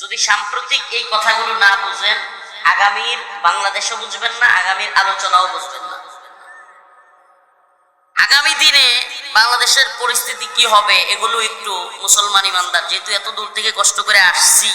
যদি সাম্প্রতিক এই কথাগুলো না বুঝেন, আগামীর বাংলাদেশও বুঝবেন না, আগামীর আলোচনাও বুঝবেন না। আগামী দিনে বাংলাদেশের পরিস্থিতি কি হবে, এগুলো একটু মুসলমান ইমানদার, যেহেতু এত দূর থেকে কষ্ট করে আসছি,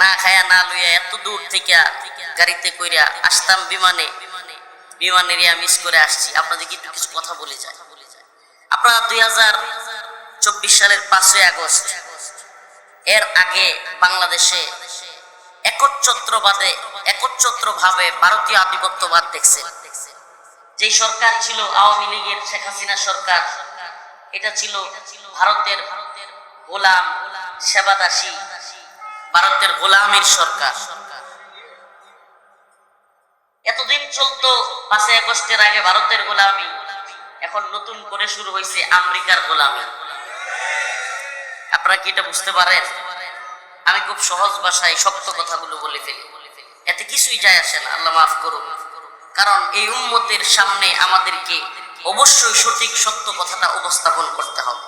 না খায়া, না লইয়া, এত দূর থেকে গাড়িতে কইরা আসতাম বিমানে, বিমান মিস করে আসছি। আপনাদেরকে একটু কিছু কথা বলে যায় আপনারা দুই হাজার চব্বিশ সালের পাঁচই আগস্ট এর আগে বাংলাদেশে একচ্ছত্রবাদে একচ্ছত্র ভাবে ভারতীয় আধিপত্যবাদ দেখছে। যে সরকার ছিল আওয়ামী লীগের শেখ হাসিনা সরকার, এটা ছিল ভারতের গোলাম সেবাদাসী ভারতের গোলামীর সরকার। এতদিন চলতো পাঁচই আগস্টের আগে ভারতের গোলামি, এখন নতুন করে শুরু হয়েছে আমেরিকার গোলামি। আপনারা কি এটা বুঝতে পারেন? আমি খুব সহজ ভাষায় শক্ত কথাগুলো বলে ফেলি। এতে কিছুই যায় আসে না। আল্লাহ মাফ করুন কারণ এই উম্মতের সামনে আমাদেরকে অবশ্যই সঠিক, সত্য কথাটা উপস্থাপন করতে হবে।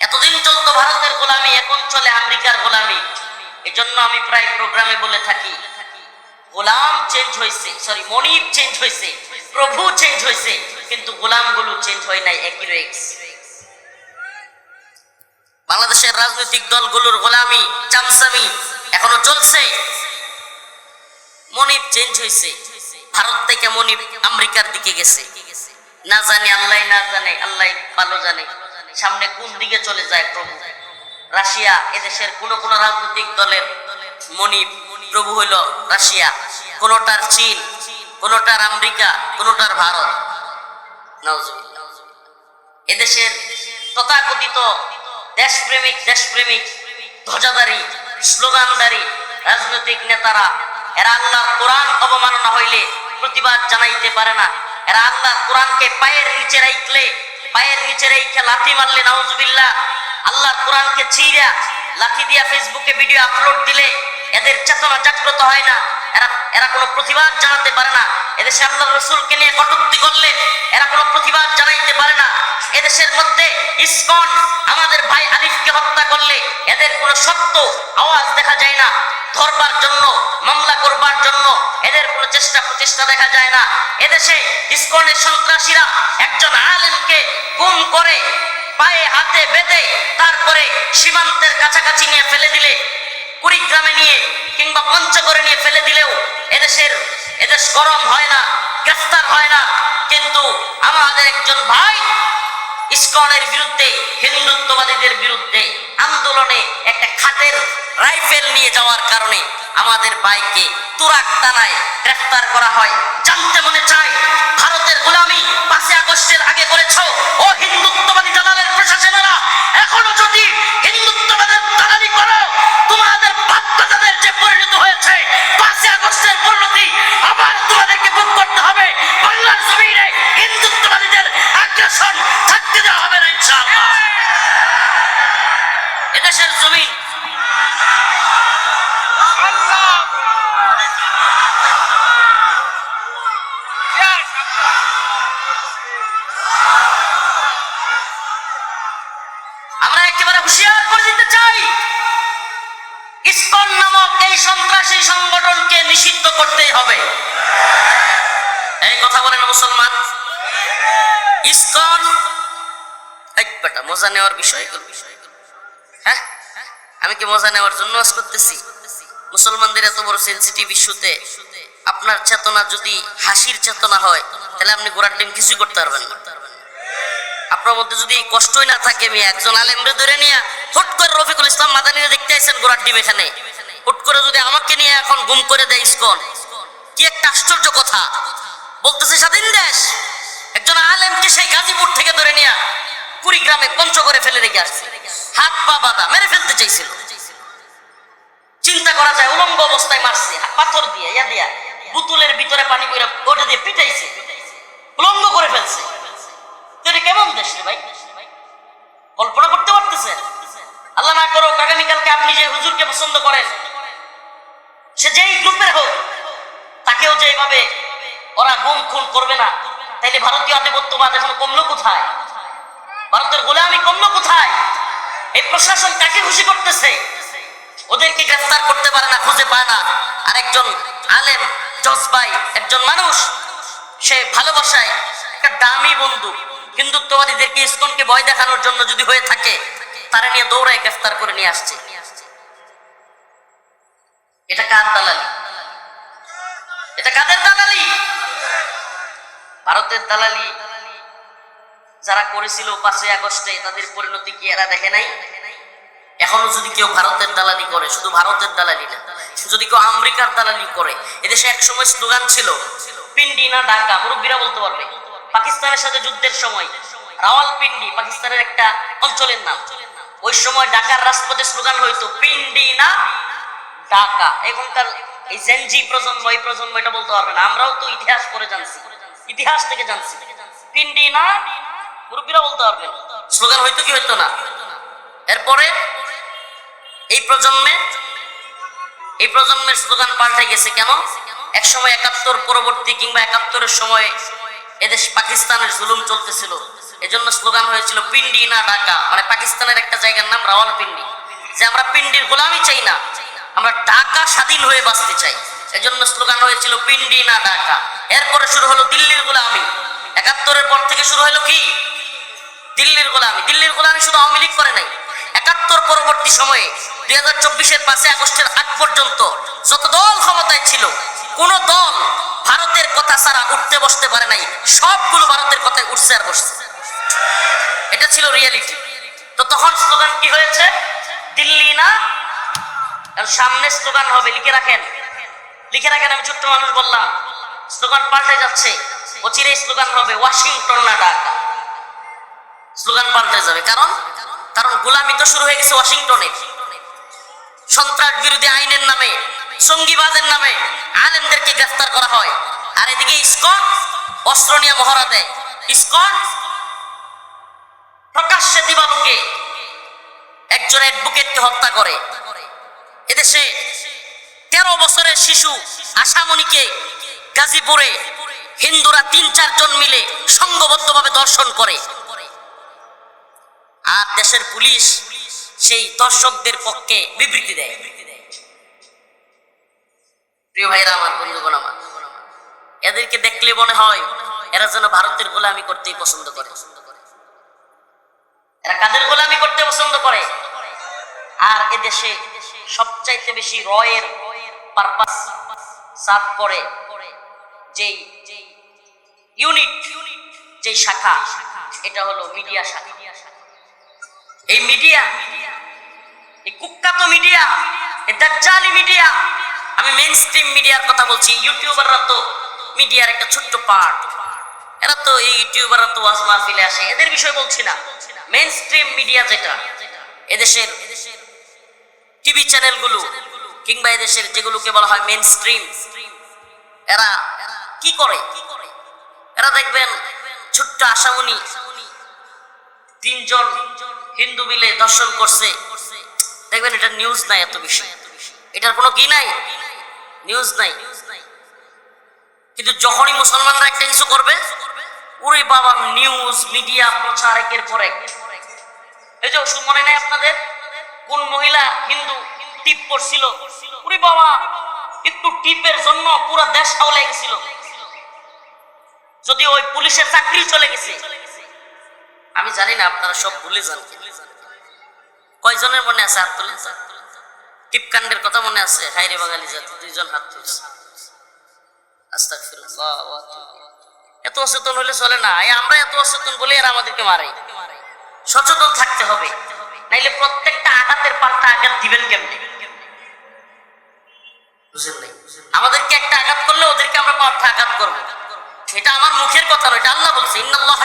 এতদিন চলত ভারতের গোলামি, এখন চলে আমেরিকার গোলামি। এজন্য আমি প্রায় প্রোগ্রামে বলে থাকি, গোলাম চেঞ্জ হয়েছে। সরি মনিব চেঞ্জ হয়েছে। প্রভু চেঞ্জ হয়েছে। কিন্তু গোলামগুলো চেঞ্জ হয় নাই, একই রয়েছে। বাংলাদেশের রাজনৈতিক দলগুলোর গোলামি, চামচামি এখনও চলছে। মনিব চেঞ্জ হয়েছে। ভারত থেকে মনিব আমেরিকার দিকে গেছে। না জানে আল্লাহ, না জানে, আল্লাহ ভালো জানে। সামনে কোন দিকে চলে যায় প্রভু? রাশিয়া, এদেশের কোন কোন রাজনৈতিক দলের মনিব প্রভু হইল রাশিয়া। কোনটার চীন, কোনটার আমেরিকা, কোনটার ভারত। এদেশের তথাকথিত দেশপ্রেমিক দেশপ্রেমিক, ধ্বজাধারী, স্লোগানধারী রাজনৈতিক নেতারা, এরা আল্লাহ কোরআন অবমাননা হইলে প্রতিবাদ জানাইতে পারে না। এরা আল্লাহ কোরআনকে পায়ের নিচে রাইখলে, পায়ের নিচে রেখে লাথি মারলে, নাউজুবিল্লাহ আল্লাহ কোরআনকে ছিঁড়া, লাথি দিয়া ফেসবুকে ভিডিও আপলোড দিলে এদের চেতনা জাগ্রত হয় না। এরা এরা কোনো প্রতিবাদ জানাতে পারে না। এদেশে আল্লাহ রসুলকে নিয়ে কটুক্তি করলে এরা কোনো প্রতিবাদ জানাইতে পারে না। এদেশের মধ্যে ইসকন আমাদের ভাই আলিফকে হত্যা করলে এদের কোনো শক্ত আওয়াজ দেখা যায় না। ধরবার জন্য, মামলা করবার জন্য এদের কোনো চেষ্টা প্রচেষ্টা দেখা যায় না। এদেশে ইসকনের সন্ত্রাসীরা একজন আলেমকে গুম করে পায়ে হাতে বেঁধে তারপরে সীমান্তের কাছাকাছি নিয়ে ফেলে দিলে কুড়িগ্রামে নিয়ে কিংবা পঞ্চগড়ে নিয়ে ফেলে দিলেও এদেশের, এদেশ গরম হয় না, গ্রেফতার হয় না। কিন্তু আমাদের একজন ভাই ইস্কনের বিরুদ্ধে, হিন্দুত্ববাদীদের বিরুদ্ধে আন্দোলনে একটা খাটের রাইফেল নিয়ে যাওয়ার কারণে আমাদের ভাইকে তুরাক টানায় গ্রেফতার করা হয়। জানতে মনে চাই সন্ত্রাসী সংগঠনকে নিষিদ্ধ করতেই হবে। এই কথা বলেন মুসলমান? ইসকন, এই বেটা, মজা নেওয়ার বিষয় হ্যাঁ? আমি কি মজা নেওয়ার জন্য আজ করতেছি? মুসলমানদের এত বড় সেন্সিটিভ ইস্যুতে আপনার চেতনা যদি হাসির চেতনা হয়, তাহলে আপনি গোড়ার ডিম কিছুই করতে পারবেন না। আপনার মধ্যে যদি কষ্টই না থাকে, আমি একজন আলেমরে ধরে নিয়ে হুট করে রফিকুল ইসলাম মাদানিরে দেখতে আইছেন গোড়ার ডিম এখানে। হুট করে যদি আমাকে নিয়ে এখন গুম করে দেয় ইসকন, কি একটা আশ্চর্য কথা। বলতেছে, স্বাধীন দেশ। একজন আলেমকে সেই গাজীপুর থেকে ধরে নিয়ে কুড়িগ্রামে পঞ্চগড়ে ফেলে রেখে আসছে। হাত পা বাঁধা, মেরে ফেলতে চাইছিল। চিন্তা করা যায়, উলঙ্গ অবস্থায় মারছে, পাথর দিয়ে, ইয়া দিয়া, বুতুলের ভিতরে পানি করে ওটা দিয়ে পিটাইছে, উলঙ্গ করে ফেলছে। এটা কেমন দেশ রে ভাই? কল্পনা করতে পারতেছে আল্লাহ না করো আগামীকালকে আপনি যে হুজুরকে পছন্দ করেন সে যেই গ্রুপের হোক, তাকেও যে এইভাবে ওরা গুম খুন করবে না, তাইলে ভারতীয় আধিপত্যবাদ এখন কমলো কোথায়? ভারতের গোলামি কমলো কোথায়? এই প্রশাসন কাকে খুশি করতেছে? ওদেরকে গ্রেফতার করতে পারে না, খুঁজে পায় না। আর একজন আলেম, জজবাই, একজন মানুষ, সে ভালোবাসায় একটা দামি বন্ধু। হিন্দুত্ববাদীদেরকে ইস্কনকে ভয় দেখানোর জন্য যদি হয়ে থাকে, তারা নিয়ে দৌড়ায় গ্রেফতার করে নিয়ে আসছে। এটা কার দালালি? এটা কাদের দালালি? ভারতের দালালি। যারা করেছিল পাঁচই আগস্টে, তাদের পরিণতি কি এরা দেখে নাই? এখনও যদি কেউ ভারতের দালালি করে, শুধু ভারতের দালালি না যদি কেউ আমেরিকার দালালি করে, এদেশে এক সময় স্লোগান ছিল, পিন্ডি না ঢাকা মুরব্বীরা বলতে পারবে। পাকিস্তানের সাথে যুদ্ধের সময়, রাওয়ালপিন্ডি পাকিস্তানের একটা অঞ্চলের নাম। ওই সময় ঢাকার রাজপথে স্লোগান হইতো, পিন্ডি না ঢাকা এখনকার এই জেনজি প্রজন্ম, এই প্রজন্ম এটা বলতে পারবে না। আমরাও তো ইতিহাস পড়ে জানছি। ইতিহাস থেকে জানছি। পিন্ডি না? মুরব্বীরা বলতে পারবে। স্লোগান হইতো কি হইতো না? এরপরে এই প্রজন্মে, এই প্রজন্মের স্লোগান পাল্টে গেছে কেন? এক সময় একাত্তর পরবর্তী কিংবা একাত্তরের সময় এদেশ পাকিস্তানের জুলুম চলতেছিল। এজন্য স্লোগান হয়েছিল পিন্ডি না ঢাকা। মানে পাকিস্তানের একটা জায়গার নাম রাওয়ালপিন্ডি। যে আমরা পিন্ডির গোলামি চাই না। আমরা ঢাকা স্বাধীন হয়ে বাঁচতে চাই। এজন্য স্লোগান হয়েছিল পিন্ডি না ঢাকা। এরপরে শুরু হলো, দিল্লির গোলামি। একাত্তরের পর থেকে শুরু হলো কি? দিল্লির গোলামি। দিল্লির গোলামি শুধু আওয়ামী লীগ করে নাই। একাত্তর পরবর্তী সময়ে, দুই হাজার চব্বিশের পাঁচই আগস্টের আগ পর্যন্ত যত দল ক্ষমতায় ছিল, কোন দল ভারতের কথা ছাড়া উঠতে বসতে পারে নাই। সবগুলো ভারতের কথায় উঠছে আর বসছে। এটা ছিল রিয়ালিটি তো তখন স্লোগান কি হয়েছে? দিল্লি না সামনে স্লোগান হবে, লিখে রাখেন। লিখে রাখেন, আমি ছোট্ট মানুষ বললাম। স্লোগান পাল্টে যাচ্ছে। অচিরে স্লোগান হবে, ওয়াশিংটন না ঢাকা। স্লোগান পাল্টে যাবে, কারণ? কারণ গোলামি তো শুরু হয়ে গেছে ওয়াশিংটনে। সন্ত্রাস বিরোধী আইনের নামে সঙ্গীবাদের নামে আলেমদেরকে গ্রেফতার করা হয়। আর এদিকে ইসকন অস্ত্র নিয়ে মহড়া দেয়। ইসকন প্রকাশ্যে দিবালুকে একজন অ্যাডভোকেটকে হত্যা করে। এদেশে তেরো বছরের শিশু আশামণিকে গাজীপুরে হিন্দুরা তিন চারজন মিলে সংঘবদ্ধভাবে দর্শন করে। আর দেশের পুলিশ সেই দর্শকদের পক্ষে বিবৃতি দেয়। প্রিয় ভাইরা আমার, বন্ধুগণ আমার, এদেরকে দেখলে মনে হয় এরা যেন ভারতের গোলামি করতেই পছন্দ করে। এরা কাদের গোলামি করতে পছন্দ করে? আর এদেশে সবচাইতে বেশি রয়ের পারপাস সাফ করে যেই ইউনিট যেই শাখা, এটা হলো মিডিয়া শাখা। এই মিডিয়া এই কুখ্যাত মিডিয়া এই দাজ্জালি মিডিয়া আমি মেইন স্ট্রিম মিডিয়ার কথা বলছি ইউটিউবাররা তো মিডিয়ার একটা ছোট্ট পার্ট এরা তো এই ইউটিউবাররা তো ওয়াজ মাহফিলে আসে, এদের বিষয় বলছি না। মেইন স্ট্রিম মিডিয়া যেটা এদেশের এদেশের টিভি চ্যানেলগুলো কিংবা এদেশের যেগুলোকে বলা হয় মেইন স্ট্রিম এরা কি করে? এরা দেখবেন ছোট্ট আশামণি তিনজন হিন্দু মিলে দর্শন করছে। দেখবেন এটা নিউজ নাই এত বেশি। এটার কোনো কি নাই? নিউজ নাই। কিন্তু যখনই মুসলমানরা একটা কিছু করবে, ওরে বাবা নিউজ মিডিয়া প্রচার, একের পর এক। এই যে ওষুধ মনে নেই আপনাদের? কোন মহিলা হিন্দু টিপ পড়ছিল? ওরে বাবা একটু টিপের জন্য পুরো দেশ হাওলে গেছিল। যদি ওই পুলিশের চাকরি চলে গেছে, আমি জানি না আপনারা সব ভুলে যান। কয়জনের মনে আছে হাত তুলেন টিপকাণ্ডের কথা মনে আছে? হাইরে বাঙালি জাতি, দুইজন হাত তুলছে। এত অচেতন হলে চলে না। আমরা এত অচেতন বলে এরা আমাদেরকে মারে। সচেতন থাকতে হবে। নাইলে প্রত্যেকটা আঘাতের পাল্টা আঘাত দিবেন কেমনে? আমাদেরকে একটা আঘাত করলে ওদেরকে আমরা পাল্টা আঘাত করব। এটা আমার মুখের কথা নয় আল্লাহ বলছে, ইন্নাল্লাহ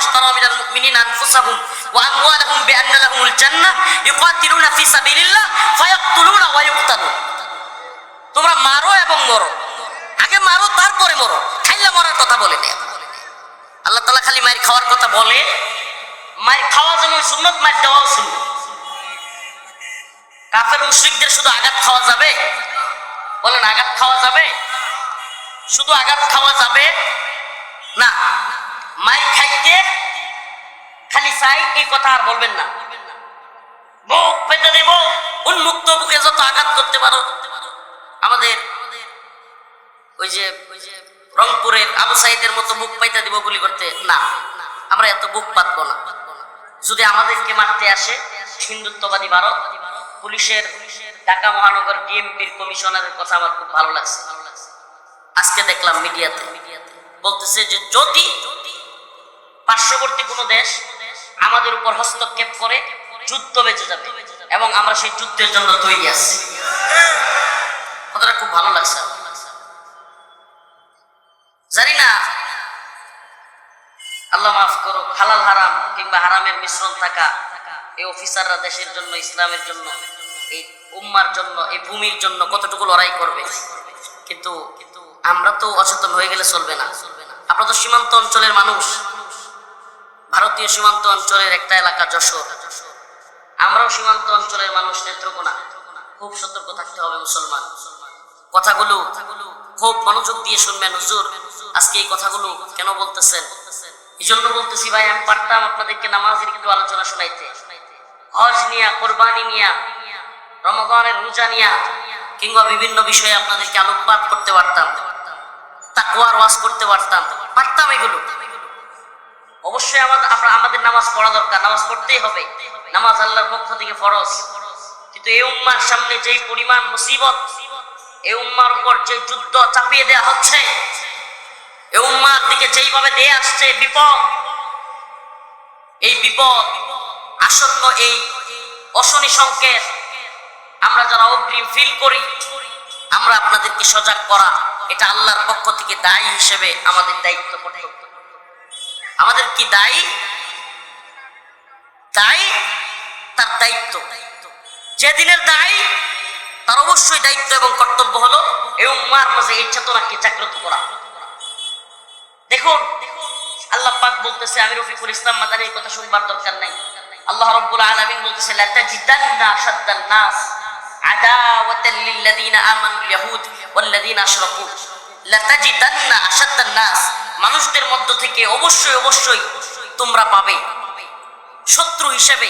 মিনাল আনফুসাহুম ওয়া আমওয়ালাহুম বিআন্না লাহুমুল জান্নাহ ইউকাতিলুনা সাবিলিল্লাহ ওয়া তোমরা মারো এবং মরো। আগে মারো, তারপরে মরো। খাইলা মরার কথা বলে নেই। আল্লাহ তাআলা খালি মায়ের খাওয়ার কথা বলে। মায়ের খাওয়া যেমন সুন্নত, মায়ের দেওয়াও সুন্নত। কাফের মুশরিকদের শুধু আঘাত খাওয়া যাবে? বলেন, আঘাত খাওয়া যাবে? শুধু আঘাত খাওয়া যাবে? না। মাই খাইতে খালি চাই, এই কথা আর বলবেন না। বুক পেতে দেব, উন্মুক্ত বুকে যত আঘাত করতে পারো। আমাদের ওই যে ওই যে রংপুরের আবু সাইদের মতো বুক পাইতে দিব গুলি করতে? না। আমরা এত বুক পাতবো না। যদি আমাদেরকে মারতে আসে, হিন্দুত্ববাদী ভারত পুলিশের ঢাকা মহানগর ডিএমপির কমিশনারের কথা আমার খুব ভালো লাগছে। আজকে দেখলাম মিডিয়াতে বলতেছে যে যদি পার্শ্ববর্তী কোনো দেশ আমাদের উপর হস্তক্ষেপ করে, যুদ্ধ বেঁচে যাবে এবং আমরা সেই যুদ্ধের জন্য তৈরি আছি। কথাটা খুব ভালো লাগছে জানি না, আল্লাহ মাফ করো হালাল হারাম কিংবা হারামের মিশ্রণ থাকা এই অফিসাররা দেশের জন্য, ইসলামের জন্য, এই উম্মার জন্য, এই ভূমির জন্য কতটুকু লড়াই করবে? কিন্তু কিন্তু আমরা তো অচেতন হয়ে গেলে চলবে না। আমরা তো সীমান্ত অঞ্চলের মানুষ। ভারতীয় সীমান্ত অঞ্চলের একটা এলাকা যশোর। আমরাও সীমান্ত অঞ্চলের মানুষ, নেত্রকোনা। খুব সতর্ক থাকতে হবে মুসলমান। কথাগুলো খুব মনোযোগ দিয়ে শুনবেন, হুজুর। আজকে এই কথাগুলো কেন বলতেছেন? এই জন্য বলতেছি ভাই, আমি পারতাম আপনাদেরকে নামাজের কিন্তু আলোচনা শোনাইতে। হজ নিয়া, কোরবানি নিয়া, রমজানের রোজা নিয়া, কিংবা বিভিন্ন বিষয়ে আপনাদেরকে আলোকপাত করতে পারতাম তাকুয়ার ওয়াজ করতে পারতাম পারতাম এগুলো। অবশ্যই আমাদের আমাদের নামাজ পড়া দরকার, নামাজ পড়তেই হবে। নামাজ আল্লাহর পক্ষ থেকে ফরজ। কিন্তু এই উম্মার সামনে যেই পরিমাণ মুসিবত এই উম্মার উপর যে যুদ্ধ চাপিয়ে দেয়া হচ্ছে এই উম্মার দিকে যেইভাবে দেয়া আসছে বিপদ, এই বিপদ আসন্ন এই অশনি সংকেত আমরা যারা অগ্রিম ফিল করি, আমরা আপনাদেরকে সজাগ করা, এটা আল্লাহর পক্ষ থেকে দায়ী হিসেবে আমাদের দায়িত্ব কর্তব্য আমাদের কি দায়ী? দায়ী তার দায়িত্ব। যেদিনের দায়ী, তার অবশ্যই দায়িত্ব এবং কর্তব্য হলো এই উম্মার মাঝে এই চেতনাকে জাগ্রত করা। দেখুন দেখুন আল্লাহ পাক বলতেছে, আমি রফিকুল ইসলাম মাদানির কথা শুনবার দরকার নাই। আল্লাহ রাব্বুল আলামিন বলতেছে লাতাজিদান্না আশাদ্দান নাস আদাওয়াতাল লিল্লাযিনা আমানুল ইয়াহুদ ওয়াল্লাযিনা আশরাকু। লাতাজিদান্না আশাদ্দান নাস, মানুষদের মধ্য থেকে অবশ্যই অবশ্যই তোমরা পাবে, শত্রু হিসেবে